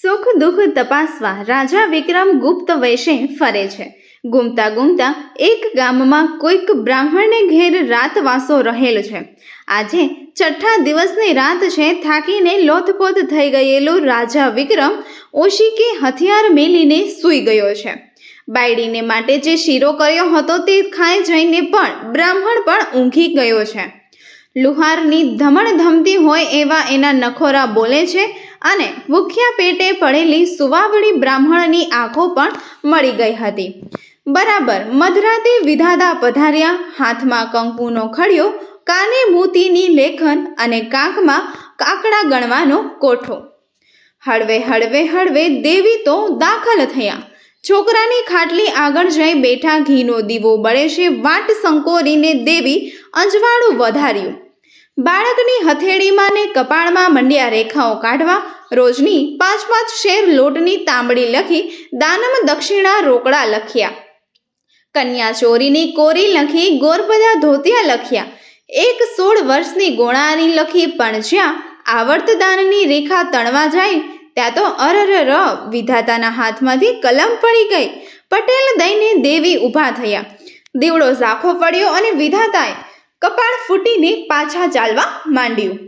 સુખ દુઃખ તપાસવા રાજા વિક્રમ ગુપ્ત વેશે ફરે છે. ગુમતા ગુમતા એક ગામમાં કોઈક બ્રાહ્મણને ઘેર રાતવાસો રહેલ છે. આજે છઠ્ઠા દિવસની રાત છે થાકીને લોથપોથ થઈ ગયેલો રાજા વિક્રમ ઓશિકે હથિયાર મેલીને સૂઈ ગયો છે. બાયડીને માટે જે શીરો કર્યો હતો તે ખાઈ જઈને પણ બ્રાહ્મણ પણ ઊંઘી ગયો છે. લુહારની ધમણ ધમતી હોય એવા એના નખોરા બોલે છે અને ભૂખ્યા પેટે પડેલી સુવાવડી બ્રાહ્મણની આંખો પણ મળી ગઈ હતી. બરાબર મધરાતે વિધાદા પધાર્યા, હાથમાં કંકુનો ખડિયો, કાને મોતીની લેખન અને કાંકમાં કાકડા ગણવાનો કોઠો. હળવે હળવે હળવે દેવી તો દાખલ થયા. છોકરાની ખાટલી આગળ જઈ બેઠા ઘીનો દીવો બળે છે, વાટ સંકોરીને દેવી અંજવાળું વધાર્યું. બાળકની હથેળીમાં ને કપાળમાં મંડ્યા રેખાઓ કાઢવા, રોજની પાંચ પાંચ શેર લોટની તાંબડી લખી, દાનમ દક્ષિણા રોકડા લખ્યા. કન્યા ચોરીની કોરી લખી ગોરબધા ધોતિયા લખ્યા. એક સોળ વર્ષની ગોણાની લખી, પણ જ્યાં આવર્તદાનની રેખા તણવા જાય, ત્યાં તો અરર વિધાતાના હાથમાંથી કલમ પડી ગઈ. પટેલ દઈને દેવી ઊભા થયા. દીવડો ઝાખો પડ્યો અને વિધાતાએ કપાળ ફૂટીને પાછા ચાલવા માંડ્યું.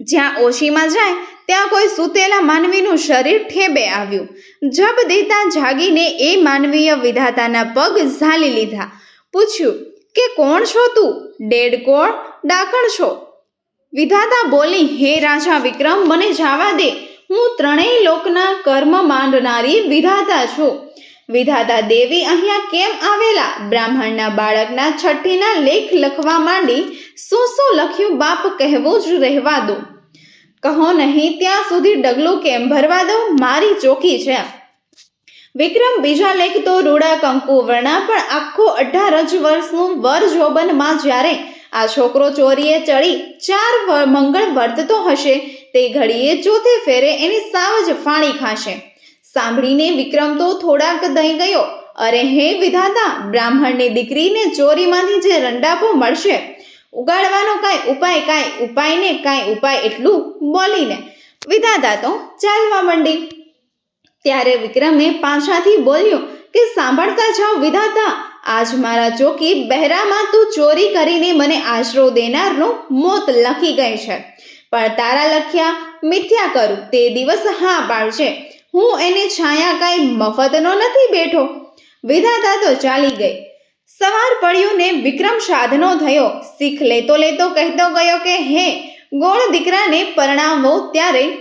જ્યાં ઓશીમાં જાય, ત્યાં કોઈ સૂતેલા માનવીનું શરીર ઠેબે આવ્યું. જબ દેતા જાગીને એ માનવીય વિધાતાના પગ ઝાલી લીધા. પૂછ્યું, કે કોણ છો તું? ડેડ કોણ? ડાકણ છો? વિધાતા બોલી, હે રાજા વિક્રમ, મને જાવા દે. હું ત્રણેય લોકના કર્મ માંડનારી વિધાતા છું. વિધાતા દેવી અહીંયા કેમ આવેલા? બ્રાહ્મણના બાળકના છઠ્ઠીના લેખ લખવા માંડી શું શું લખ્યું બાપ કહેવું જ રહેવા દો. કહો નહીં ત્યાં સુધી ડગલું કેમ ભરવા દો મારી ચોકી છે. વિક્રમ બીજા લેખ તો રૂડા કંકુ વર્ણા પણ આખો અઢાર જ વર્ષનું વર જોબનમાં જ્યારે આ છોકરો ચોરીએ ચડી ચાર મંગળ વર્તતો હશે. તે ઘડીએ ચોથે ફેરે એની સાવ જ ફાણી ખાશે. સાંભળીને વિક્રમ તો થોડાક દઈ ગયો. અરે હે વિધાતા, બ્રાહ્મણની દીકરીને ચોરીમાંથી જે રંડાપો મળશે. ઉગાડવાનો કાંઈ ઉપાય કાંઈ ઉપાય ને કાંઈ ઉપાય એટલું બોલીને. વિધાતા તો ચાલવા માંડી. ત્યારે વિક્રમે પાછાથી બોલ્યું કે સાંભળતા જાઓ વિધાતા, આજ મારા ચોકી બહેરામાં તું ચોરી કરીને મને આશરો દેનારનું મોત લખી ગઈ છે. પણ તારા લખ્યા, મિથ્યા કરું, તે દિવસ હા પાડશે. હું એને છાયા કાંઈ મફતનો નથી બેઠો. વિધાતા તો ચાલી ગઈ. સવાર પડ્યું ને વિક્રમ સાધનો થયો. શીખ લેતો લેતો કહેતો ગયો કે, હે, ગોળ દીકરાને પરણાવો ત્યારે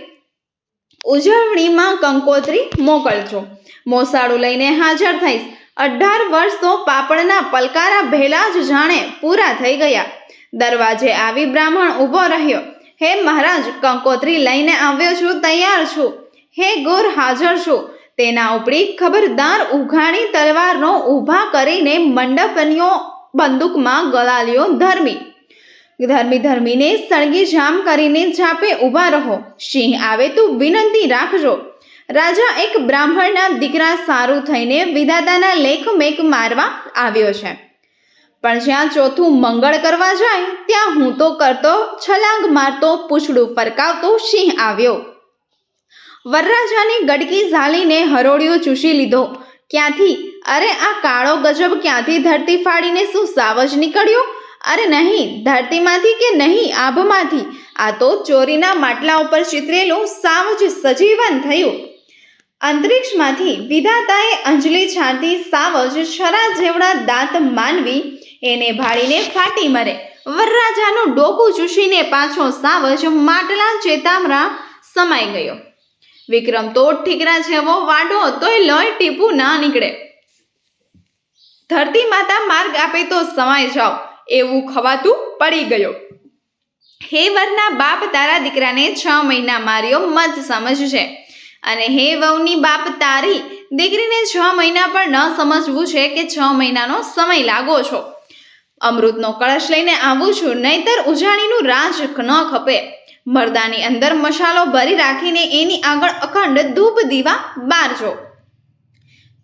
ઉજવણીમાં કંકોત્રી મોકલજો. મોસાળું લઈને હાજર થઈશ. અઢાર વર્ષ તો પાપડના પલકારા ભેલા જ જાણે પૂરા થઈ ગયા. દરવાજે આવી બ્રાહ્મણ ઊભો રહ્યો. હે મહારાજ, કંકોત્રી લઈને આવ્યો છું, તૈયાર છું. હે ગોર હાજર છું? તેના ઉપરી ખબરદાર ઉઘાણી તલવારનો ઊભા કરીને મંડપનીઓ બંદૂકમાં ગળાલ્યો ધર્મી. ધર્મી ધર્મીને સળગી જામ કરીને છાપે ઊભા રહો. સિંહ આવે તો વિનંતી રાખજો. રાજા એક બ્રાહ્મણના દીકરા સારું થઈને વિધાતાના લેખ મેક મારવા આવ્યો છે. પણ જ્યાં ચોથું મંગળ કરવા જાય, ત્યાં હું તો કરતો છલાંગ મારતો, પૂછડું ફરકાવતો સિંહ આવ્યો. વરરાજાની ગડકી ઝાલીને હરોળિયો ચૂસી લીધો. ક્યાંથી? અરે આ કાળો ગજબ ક્યાંથી ધરતી ફાડીને શું સાવજ નીકળ્યો? અરે નહીં, ધરતીમાંથી કે નહીં, આભમાંથી? આ તો ચોરીના માટલા ઉપર ચિતરેલું સાવજ સજીવન થયું. અંતરિક્ષમાંથી વિધાતાએ અંજલિ છાંતી સાવજ છરા જેવડા દાંત માનવી, એને ભાળીને ફાટી મરે. વરરાજાનું ડોકું ચૂસીને પાછો સાવજ માટલા ચેતામરા સમાઈ ગયો. વિક્રમ તો ઠીકરા જેવો વાડો તોય લય ટીપું ના નીકળે. ધરતી માતા માર્ગ આપે તો સમાઈ જાઓ, એવું ખવાતું પડી ગયો. હે વરના બાપ, તારા દીકરાને છ મહિના માર્યો મત સમજશે અને હે વહુની બાપ, તારી દીકરીને છ મહિના પણ ન સમજવું છે કે છ મહિનાનો સમય લાગો છો. અમૃતનો કળશ લઈને આવું છું, નહીતર ઉજાણીનું રાજ ન ખપે. મરદાની અંદર મસાલો ભરી રાખીને એની આગળ અખંડ ધૂપ દીવા બારજો.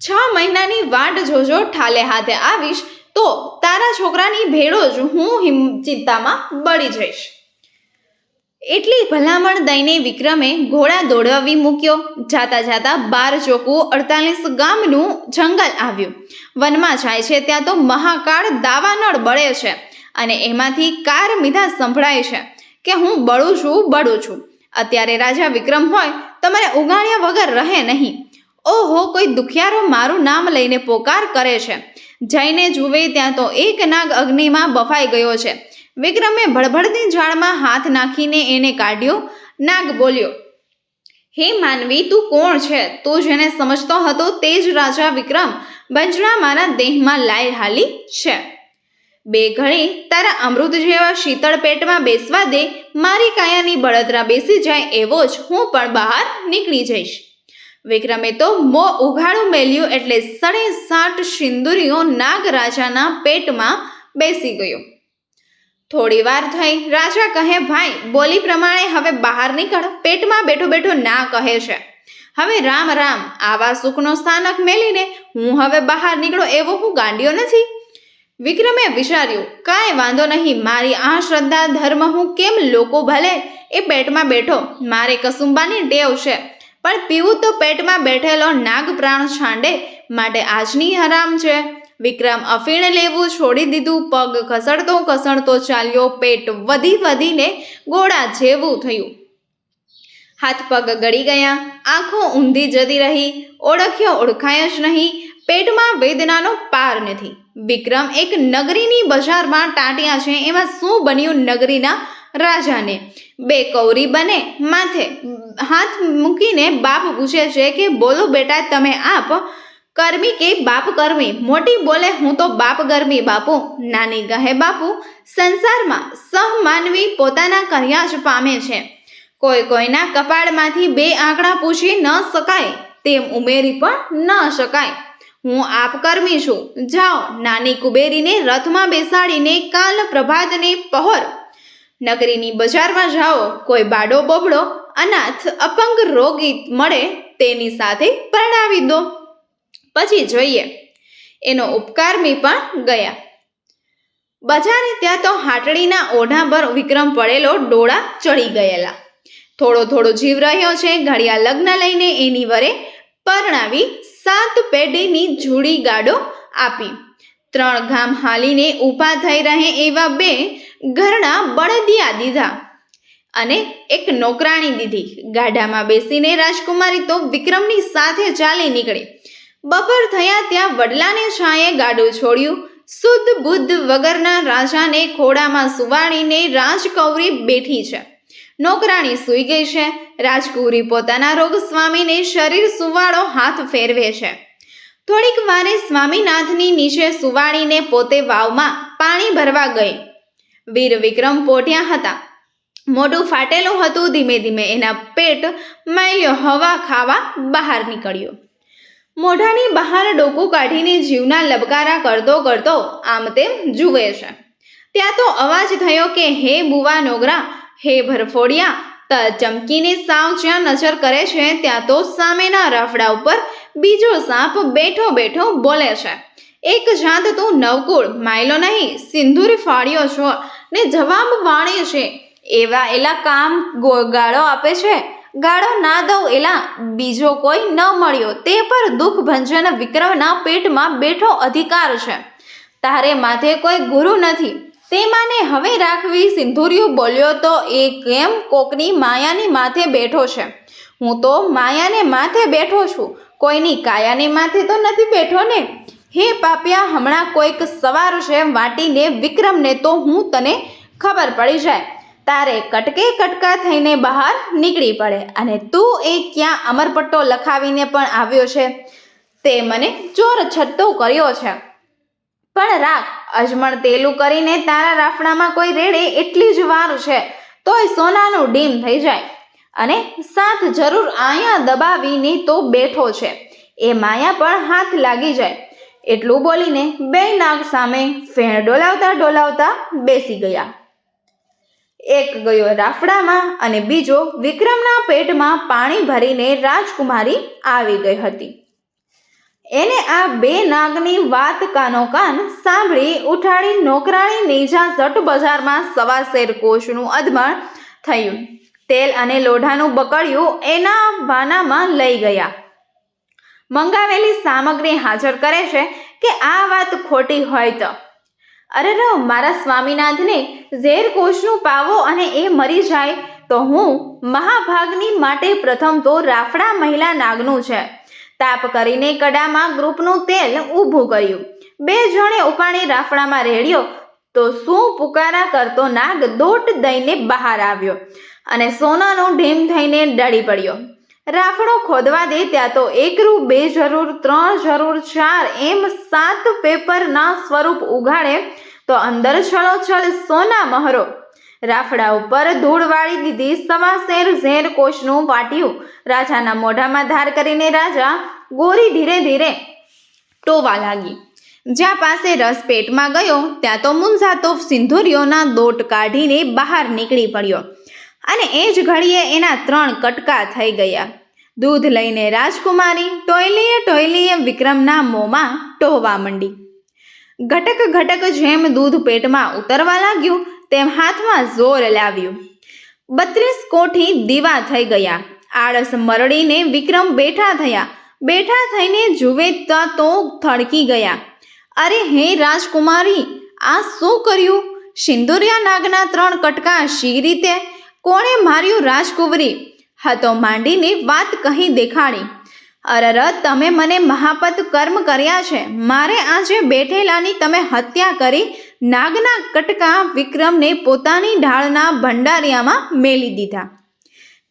છ મહિનાની વાટ જોજો, ઠાલે હાથે આવીશ તો તારા છોકરાની ભેળો જ હું ચિંતામાં બળી જઈશ. એટલી ભલામણ દઈને વિક્રમે ઘોડા દોડાવી મૂક્યો. જાતા જાતા બાર ચોકું અડતાલીસ ગામનું જંગલ આવ્યું. વનમાં જાય છે ત્યાં તો મહાકાળ દાવાનળ બળે છે અને એમાંથી કાર મીધા સંભળાય છે કે હું બળું છું બળું છું. અત્યારે રાજા વિક્રમ હોય તો મને ઉગાડ્યા વગર રહે નહીં. ઓહો, કોઈ દુખિયારો મારું નામ લઈને પોકાર કરે છે. જઈને જુએ ત્યાં તો એક નાગ અગ્નિમાં બફાઈ ગયો છે. વિક્રમે ભડભડતી ઝાડમાં હાથ નાખીને એને કાઢ્યો. નાગ બોલ્યો, હે માનવી, તું કોણ છે? તું જેને સમજતો હતો તે જ રાજા વિક્રમ. બંજણા મારા દેહમાં લાઈ હાલી છે. બે ઘડી તારા અમૃત જેવા શીતળ પેટમાં બેસવા દે. મારી કાયાની બળતરા બેસી જાય એવો જ હું પણ બહાર નીકળી જઈશ. વિક્રમે તો મો ઉઘાડું મેલ્યું એટલે સડે સાઠ સિંદુરીઓ નાગરાજાના પેટમાં બેસી ગયો. થોડી વાર થઈ, રાજા કહે, ભાઈ, બોલી પ્રમાણે હવે બહાર નીકળ, પેટમાં બેઠો બેઠો ના કહે છે. હવે રામ રામ, આવા સુખનો સ્થાનક મેલીને હું હવે બહાર નીકળો એવો હું ગાંડિયો નથી. વિક્રમે વિચાર્યું, કાંઈ વાંધો નહીં, મારી આ શ્રદ્ધા, ધર્મ હું કેમ લોકો ભલે? એ પેટમાં બેઠો, મારે કસુંબાની ટેવ છે. પણ પીવું તો પેટમાં બેઠેલો નાગ પ્રાણ છાંડે, માટે આજની હરામ છે. વિક્રમ અફીણ લેવું છોડી દીધું. પગ ઘસડતો ઘસડતો ચાલ્યો. પેટ વધી વધીને ગોળા જેવું થયું. હાથ પગ ગળી ગયા. આંખો ઊંધી જતી રહી. ઓળખ્યો ઓળખાય જ નહીં. પેટમાં વેદનાનો પાર નથી. વિક્રમ એક નગરીની બજારમાં ટાંટ્યા છે. એમાં શું બન્યું નગરીના રાજાને? બે કૌરી બને. માથે હાથ મૂકીને બાપ પૂછે છે કે, બોલો બેટા, તમે આપ કર્મી કે બાપ કર્મી? મોટી બોલે, હું તો બાપ ગરમી બાપુ. નાની કહે, બાપુ, સંસારમાં સહમાનવી પોતાના કર્યા જ પામે છે. કોઈ કોઈના કપાળમાંથી બે આંકડા પૂછી ન શકાય, તેમ ઉમેરી પણ ન શકાય. હું આપ કર્મી છું. જાઓ, નાની કુબેરીને રથમાં બેસાડીને કાલ પ્રભાતને પહોર. નગરીની બજારમાં જાઓ. કોઈ બાડો બોબડો અનાથ, અપંગ રોગી મળે, તેની સાથે પરણાવી દો. પછી જોઈએ. એનો ઉપકારમી પણ ગયા. બજારે ત્યાં તો હાટડીના ઓઢા પર વિક્રમ પડેલો ડોળા ચડી ગયેલા. થોડો થોડો જીવ રહ્યો છે, ઘડિયા લગ્ન લઈને એની વરે પરણાવી સાત પેઢીની જૂડી ગાડો આપી. ત્રણ ગામ હાલીને ઊભા થઈ રહે એવા બે ઘરણા બળદિયા દીધા અને એક નોકરાણી દીધી. ગાડામાં બેસીને રાજકુમારી તો વિક્રમની સાથે ચાલી નીકળી. બપોર થયા ત્યાં વડલાને છાંયે ગાડું છોડ્યું. શુદ્ધ બુદ્ધ વગરના રાજાને ખોડામાં સુવાડીને રાજકૌરી બેઠી છે. નોકરાણી સૂઈ ગઈ છે. રાજકુરી પોતાના રોગ સ્વામીને શરીર સુવાળો હાથ ફેરવે છે. થોડીક વારે સ્વામીનાથની નીચે સુવાડીને પોતે વાવમાં પાણી ભરવા ગઈ. વીર વિક્રમ પોટ્યા હતા. મોઢું ફાટેલું હતું ધીમે ધીમે એના પેટ માયલ્યો હવા ખાવા બહાર નીકળ્યો. મોઢાની બહાર ડોકું કાઢીને જીવના લબકારા કરતો કરતો આમ તેમ જુએ છે. ત્યાં તો અવાજ થયો કે, હે બુવા નોગરા, હે ભરફોડિયા, ત ચમકીને સાવ જ્યાં નજર કરે છે, ત્યાં તો સામેના રાફડા ઉપર બીજો સાપ બેઠો બેઠો બોલે છે. એક જાત તું નવકુળ, માયલો નહીં, સિંદૂર ફાડ્યો છો ને જવાબ વાણે છે. એવા એલા કામ ગાળો આપે છે? ગાળો ના દઉં એલા બીજો કોઈ ન મળ્યો. તે પર દુઃખ ભંજન વિક્રમના પેટમાં બેઠો અધિકાર છે. તારે માથે કોઈ ગુરુ નથી. તે માને હવે રાખવી સિંધુરિયું બોલ્યો તો એ કેમ કોકની માયાની માથે બેઠો છે? હું તો માયાને માથે બેઠો છું. કોઈની કાયાને માથે તો નથી બેઠો ને? હે પાપિયા, હમણાં કોઈક સવાર છે વાટીને વિક્રમને તો હું તને ખબર પડી જાય. તારે કટકે કટકા થઈને બહાર નીકળી પડે અને તું એ ક્યાં અમરપટ્ટો લખાવીને પણ આવ્યો છે? તે મને ચોર છટ્ટો કર્યો છે. પણ રાખ, અજમણ તેલું કરીને તારા રાફડામાં કોઈ રેડે એટલી જ વાર છે, તોય સોનાનું ડીમ થઈ જાય. અને સાથ જરૂર આયા દબાવીને તો બેઠો છે. એ માયા પણ હાથ લાગી જાય. એટલું બોલીને બે નાગ સામે ફેણ ડોલાવતા ડોલાવતા બેસી ગયા. એક ગયો રાફડામાં અને બીજો વિક્રમના પેટમાં પાણી ભરીને રાજકુમારી આવી ગઈ હતી. એને આ બે નાગની વાત કાનો કાન સાંભળી ઉઠાડી નોકરાણી નીજા જટ બજારમાં સવા શેર કોષનું અધમણ થયું. તેલ અને લોઢાનું બકડિયું એના વાનામાં લઈ ગયા. મંગાવેલી સામગ્રી હાજર કરે છે કે આ વાત ખોટી હોય તો? અરે રો મારા સ્વામીનાથને ઝેર કોષનું પાવો અને એ મરી જાય તો હું મહાભાગની માટે પ્રથમ તો રાફડા મહિલા નાગનું છે. તાપ કરીને કડામાં ગ્રુપનું તેલ ઊભું કર્યું. બે જણે ઉપાડી રાફડામાં રેડ્યો તો શું પુકારા કરતો નાગ દોટ દઈને બહાર આવ્યો અને સોનાનો ઢીમ થઈને ડળી પડ્યો. રાફડો ખોદવા દે ત્યાં તો એકરું, બે જરૂર, ત્રણ જરૂર, ચાર, એમ સાત પેપરના સ્વરૂપ ઉઘાડે તો અંદર છળોછળ સોના મહરો. રાફડા ઉપર ધૂળ વાળી દીધી સવા શેર ઝેર કોષનું પાટિયું રાજાના મોઢામાં ધાર કરીને રાજા ગોરી ધીરે ધીરે ટોવા લાગી. જ્યાં પાસે રસ પેટમાં ગયો, ત્યાં તો મુંઝાતો સિંધુરીઓના દોટ કાઢીને બહાર નીકળી પડ્યો. અને એ જ ઘડીએ એના ત્રણ કટકા થઈ ગયા. દૂધ લઈને રાજકુમારી ટોયલીએ ટોયલીએ વિક્રમના મોંમાં ટોવા માંડી. ઘટક ઘટક જેમ દૂધ પેટમાં ઉતરવા લાગ્યું, તેમ હાથમાં જોર લાવ્યું. બત્રીસ કોઠી દીવા થઈ ગયા. આળસ મરડીને વિક્રમ બેઠા થયા. બેઠા થઈને જુએ તો થડકી ગયા. અરે હે રાજકુમારી, આ શું કર્યું? સિંદુરિયા નાગના ત્રણ કટકા શી રીતે? કોણે માર્યું રાજકુંવરી? હતો. માંડીને વાત કહી દેખાડી. અરર, તમે મને મહાપત કર્મ કર્યા છે. મારે આજે બેઠેલાની તમે હત્યા કરી નાગના કટકા વિક્રમને પોતાની ઢાળના ભંડારિયામાં મેલી દીધા.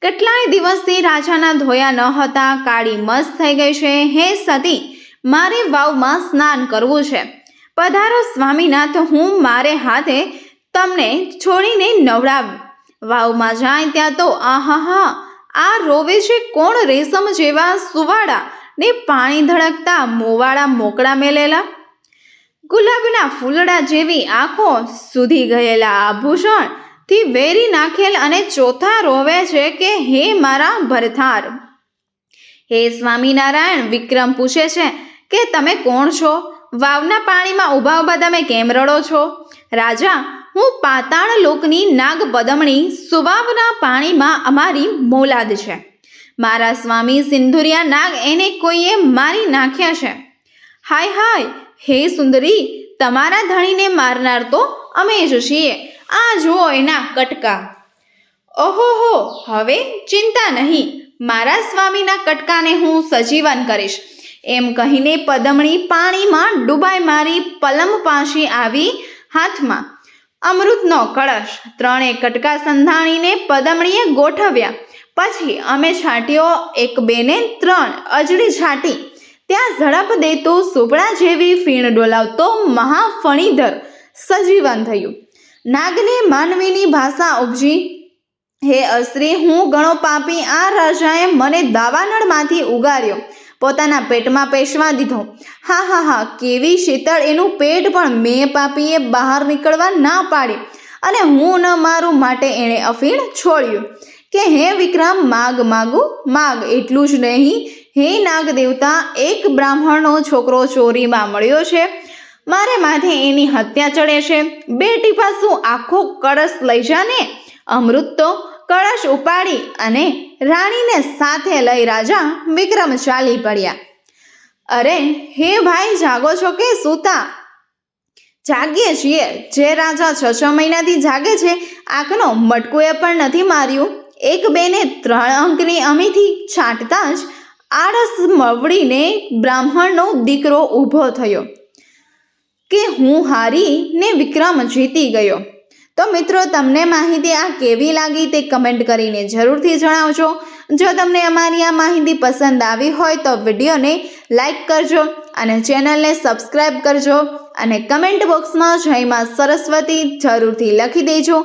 કેટલાય દિવસથી રાજાના ધોયા ન હતા. કાળી મસ્ત થઈ ગઈ છે. હે સતી, મારે વાવમાં સ્નાન કરવું છે. પધારો સ્વામીનાથ, હું મારે હાથે તમને છોડીને નવડાવ. વાવમાં જાય ત્યાં તો આહાહા આ રોવે છે કોણ રેશમ જેવા સુવાળા ને પાણી ધડકતા મોવાળા મોકળા મેલેલા? ગુલાબના ફૂલડા જેવી આંખો સુધી ગયેલા આભૂષણથી વેરી નાખેલ અને ચોથા રોવે છે કે હે મારા ભરથાર. હે સ્વામિનારાયણ, વિક્રમ પૂછે છે કે તમે કોણ છો? વાવના પાણીમાં ઊભા ઊભા તમે કેમ રડો છો? રાજા હું પાતાળ લોકની નાગ પદમણી સુવાવના પાણીમાં અમારી મોલાદ છે. મારા સ્વામી સિંધુરિયા નાગ એને કોઈએ મારી નાખ્યા છે. હાય હાય, હે સુંદરી, તમારા ધણીને મારનાર તો અમે જ છીએ. આ જુઓ એના કટકા. ઓહોહો હવે ચિંતા નહીં. મારા સ્વામીના કટકાને હું સજીવન કરીશ. એમ કહીને પદમણી પાણીમાં ડૂબાઈ મારી પલમ પાસે આવી હાથમાં. અમૃતનો કળશ. ત્રણે કટકા સંધાણીને પદમણીએ ગોઠવ્યા. પછી અમે છાંટ્યો એક બેને ત્રણ અજડી છાંટી. ત્યાં ઝડપ દેતો સુપડા જેવી ફીણ ડોલાવતો મહાફણીધર સજીવન થયું. નાગને માનવીની ભાષા ઉપજી. હે અસ્ત્રી હું ગણો પાપી આ રાજાએ મને દાવાનળમાંથી ઉગાર્યો. પોતાના પેટમાં પેશવા દીધો. હા હા હા, કેવી શીતળ એનું પેટ પણ મેં પાપીએ બહાર નીકળવા ના પાડી અને હું ન મારું માટે એણે અફીણ છોડ્યું. કે હે વિક્રમ, માગ, માગું, માગ, એટલું જ નહીં. હે નાગ દેવતા એક બ્રાહ્મણનો છોકરો ચોરીમાં મળ્યો છે. મારે માથે એની હત્યા ચડે છે. બે ટીપા શું આખો કળશ લઈ જાને. અમૃત તો કળશ ઉપાડી અને રાણીને સાથે લઈ રાજા વિક્રમ ચાલી પડ્યા. અરે, હે ભાઈ, જાગો છો કે સૂતા? જાગીએ છીએ. જે રાજા છ છ મહિનાથી જાગે છે, આંખનો મટકુએ પણ નથી માર્યું. એક બેને ત્રણ અંકની અમીથી છાંટતા જ આળસ મવડીને બ્રાહ્મણનો દીકરો ઊભો થયો કે હું હારી ને વિક્રમ જીતી ગયો. તો મિત્રો, તમને માહિતી આ કેવી લાગી તે કમેન્ટ કરીને જરૂરથી જણાવજો. જો તમને અમારી આ માહિતી પસંદ આવી હોય તો વિડીયોને લાઈક કરજો અને ચેનલને સબસ્ક્રાઈબ કરજો અને કમેન્ટ બોક્સમાં જયમાં સરસ્વતી જરૂરથી લખી દેજો.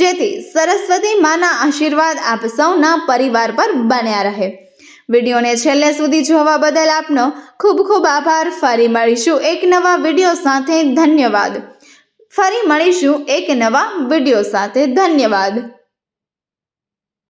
જેથી સરસ્વતી માના આશીર્વાદ આપ સૌના પરિવાર પર બન્યા રહે. વિડીયોને છેલ્લે સુધી જોવા બદલ આપનો ખૂબ ખૂબ આભાર. ફરી મળીશું એક નવા વીડિયો સાથે. ધન્યવાદ. ફરી મળીશું એક નવા વીડિયો સાથે. ધન્યવાદ.